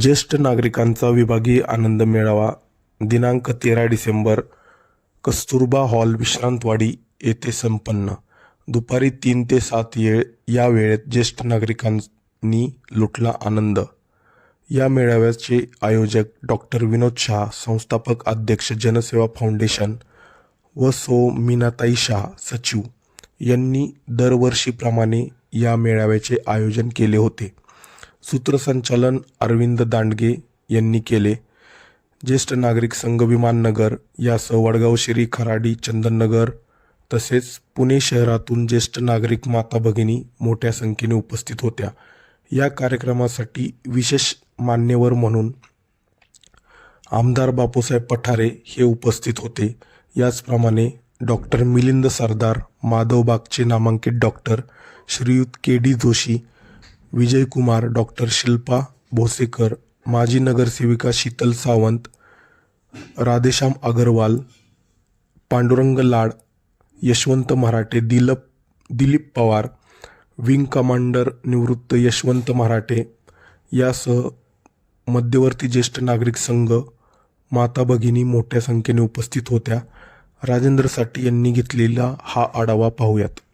ज्येष्ठ नागरिकांचा विभागीय आनंद मेळावा दिनांक तेरा डिसेंबर कस्तुरबा हॉल विश्रांतवाडी येथे संपन्न. दुपारी तीन ते सात येळ या वेळेत ज्येष्ठ नागरिकांनी लुटला आनंद. या मेळाव्याचे आयोजक डॉक्टर विनोद शाह संस्थापक अध्यक्ष जनसेवा फाउंडेशन व सो मीनाताई शाह सचिव यांनी दरवर्षीप्रमाणे या मेळाव्याचे आयोजन केले होते. सूत्रसंचालन अरविंद दांडगे यांनी केले. ज्येष्ठ नागरिक संघ विमाननगर यासह वडगाव श्री खराडी चंदननगर तसेच पुणे शहरातून ज्येष्ठ नागरिक माता भगिनी मोठ्या संख्येने उपस्थित होत्या. या कार्यक्रमासाठी विशेष मान्यवर म्हणून आमदार बापूसाहेब पठारे हे उपस्थित होते. याचप्रमाणे डॉक्टर मिलिंद सरदार माधव बागचे नामांकित डॉक्टर श्रीयुत K D Joshi Vijaykumar doctor Shilpa Bhosekar माजी नगरसेविका शीतल सावंत राधेश्याम अगरवाल पांडुरंग लाड यशवंत मराठे दिलप दिलीप पवार विंग कमांडर निवृत्त यशवंत मराठे यासह मध्यवर्ती ज्येष्ठ नागरिक संघ माता भगिनी मोठ्या संख्येने उपस्थित होत्या. राजेंद्र साठे यांनी घेतलेला हा आढावा पाहूयात.